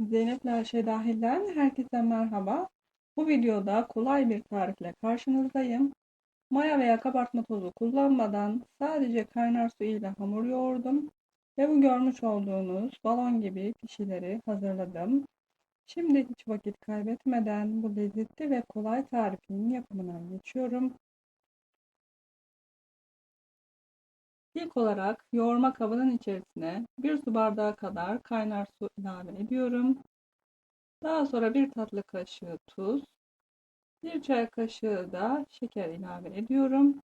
Zeynep Laşe Dahil'den herkese merhaba. Bu videoda kolay bir tarifle karşınızdayım. Maya veya kabartma tozu kullanmadan sadece kaynar su ile hamur yoğurdum. Ve bu görmüş olduğunuz balon gibi pişileri hazırladım. Şimdi hiç vakit kaybetmeden bu lezzetli ve kolay tarifin yapımına geçiyorum. İlk olarak yoğurma kabının içerisine 1 su bardağı kadar kaynar su ilave ediyorum. Daha sonra bir tatlı kaşığı tuz, bir çay kaşığı da şeker ilave ediyorum.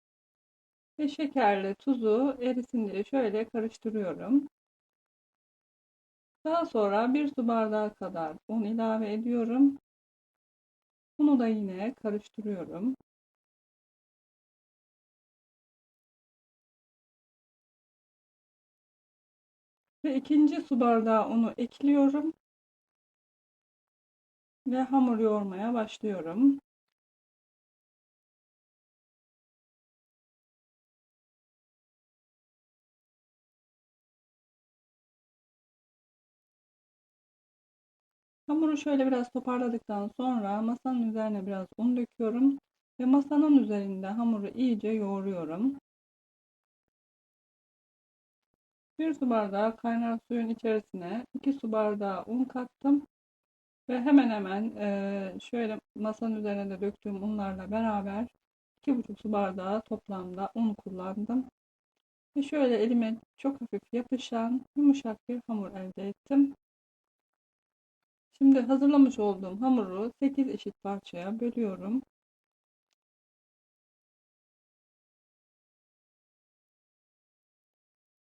Ve şekerle tuzu erisin diye şöyle karıştırıyorum. Daha sonra bir su bardağı kadar un ilave ediyorum. Bunu da yine karıştırıyorum. Ve ikinci su bardağı unu ekliyorum. Ve hamur yoğurmaya başlıyorum. Hamuru şöyle biraz toparladıktan sonra masanın üzerine biraz un döküyorum ve masanın üzerinde hamuru iyice yoğuruyorum. Bir su bardağı kaynar suyun içerisine 2 su bardağı un kattım ve hemen hemen şöyle masanın üzerine de döktüğüm unlarla beraber 2,5 su bardağı toplamda un kullandım. Ve şöyle elime çok hafif yapışan yumuşak bir hamur elde ettim. Şimdi hazırlamış olduğum hamuru 8 eşit parçaya bölüyorum.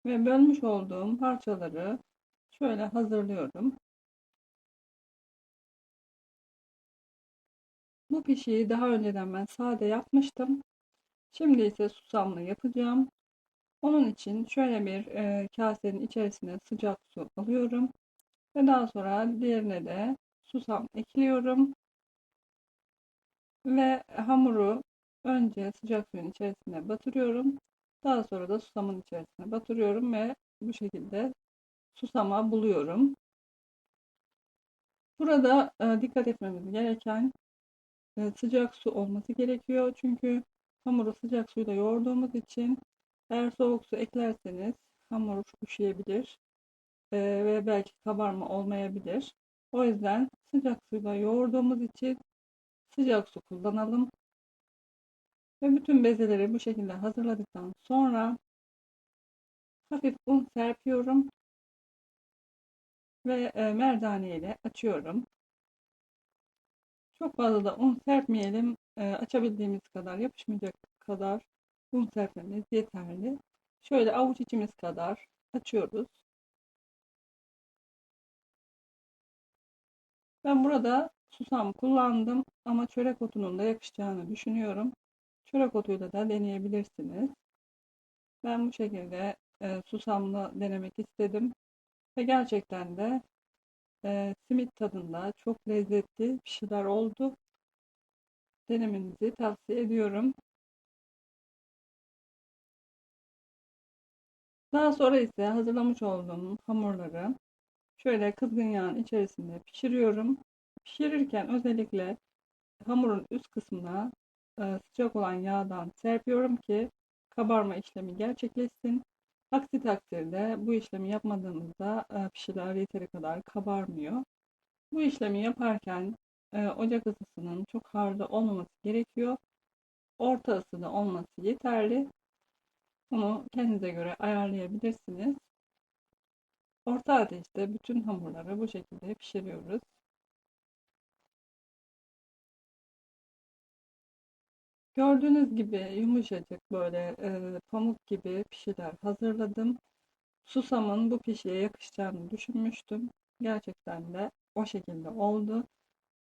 Ve bölmüş olduğum parçaları şöyle hazırlıyorum. Bu pişiyi daha önceden ben sade yapmıştım. Şimdi ise susamlı yapacağım. Onun için şöyle bir e, kasenin içerisine sıcak su alıyorum. Ve daha sonra diğerine de susam ekliyorum. Ve hamuru önce sıcak suyun içerisine batırıyorum. Daha sonra da susamın içerisine batırıyorum ve bu şekilde susama buluyorum. Burada e, dikkat etmemiz gereken e, sıcak su olması gerekiyor. Çünkü hamuru sıcak suyla yoğurduğumuz için eğer soğuk su eklerseniz hamur üşüyebilir e, ve belki kabarma olmayabilir. O yüzden sıcak suyla yoğurduğumuz için sıcak su kullanalım. Ve bütün bezeleri bu şekilde hazırladıktan sonra hafif un serpiyorum ve e, merdane ile açıyorum. Çok fazla da un serpmeyelim. E, açabildiğimiz kadar, yapışmayacak kadar un serpmemiz yeterli. Şöyle avuç içimiz kadar açıyoruz. Ben burada susam kullandım ama çörek otunun da yakışacağını düşünüyorum. Çörek otuyla da deneyebilirsiniz. Ben bu şekilde e, susamlı denemek istedim. Ve gerçekten de e, simit tadında çok lezzetli bir şeyler oldu. Denemenizi tavsiye ediyorum. Daha sonra ise hazırlamış olduğum hamurları şöyle kızgın yağın içerisinde pişiriyorum. Pişirirken özellikle hamurun üst kısmına sıcak olan yağdan serpiyorum ki kabarma işlemi gerçekleşsin. Aksi takdirde bu işlemi yapmadığımızda e, pişiler yeteri kadar kabarmıyor. Bu işlemi yaparken e, ocak ısısının çok harda olmaması gerekiyor. Orta ısıda olması yeterli. Bunu kendinize göre ayarlayabilirsiniz. Orta ateşte bütün hamurları bu şekilde pişiriyoruz. Gördüğünüz gibi yumuşacık böyle e, pamuk gibi pişiler hazırladım. Susamın bu pişiye yakışacağını düşünmüştüm. Gerçekten de o şekilde oldu.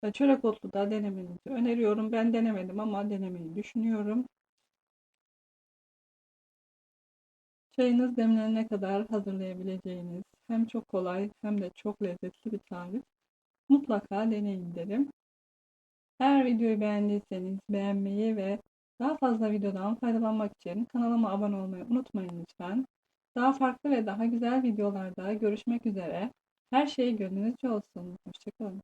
Ve çörek otlu da denemenizi öneriyorum. Ben denemedim ama denemeyi düşünüyorum. Çayınız demlenene kadar hazırlayabileceğiniz hem çok kolay hem de çok lezzetli bir tarif. Mutlaka deneyin derim. Eğer videoyu beğendiyseniz beğenmeyi ve daha fazla videodan faydalanmak için kanalıma abone olmayı unutmayın lütfen. Daha farklı ve daha güzel videolarda görüşmek üzere. Her şey gönlünüzce olsun. Hoşçakalın.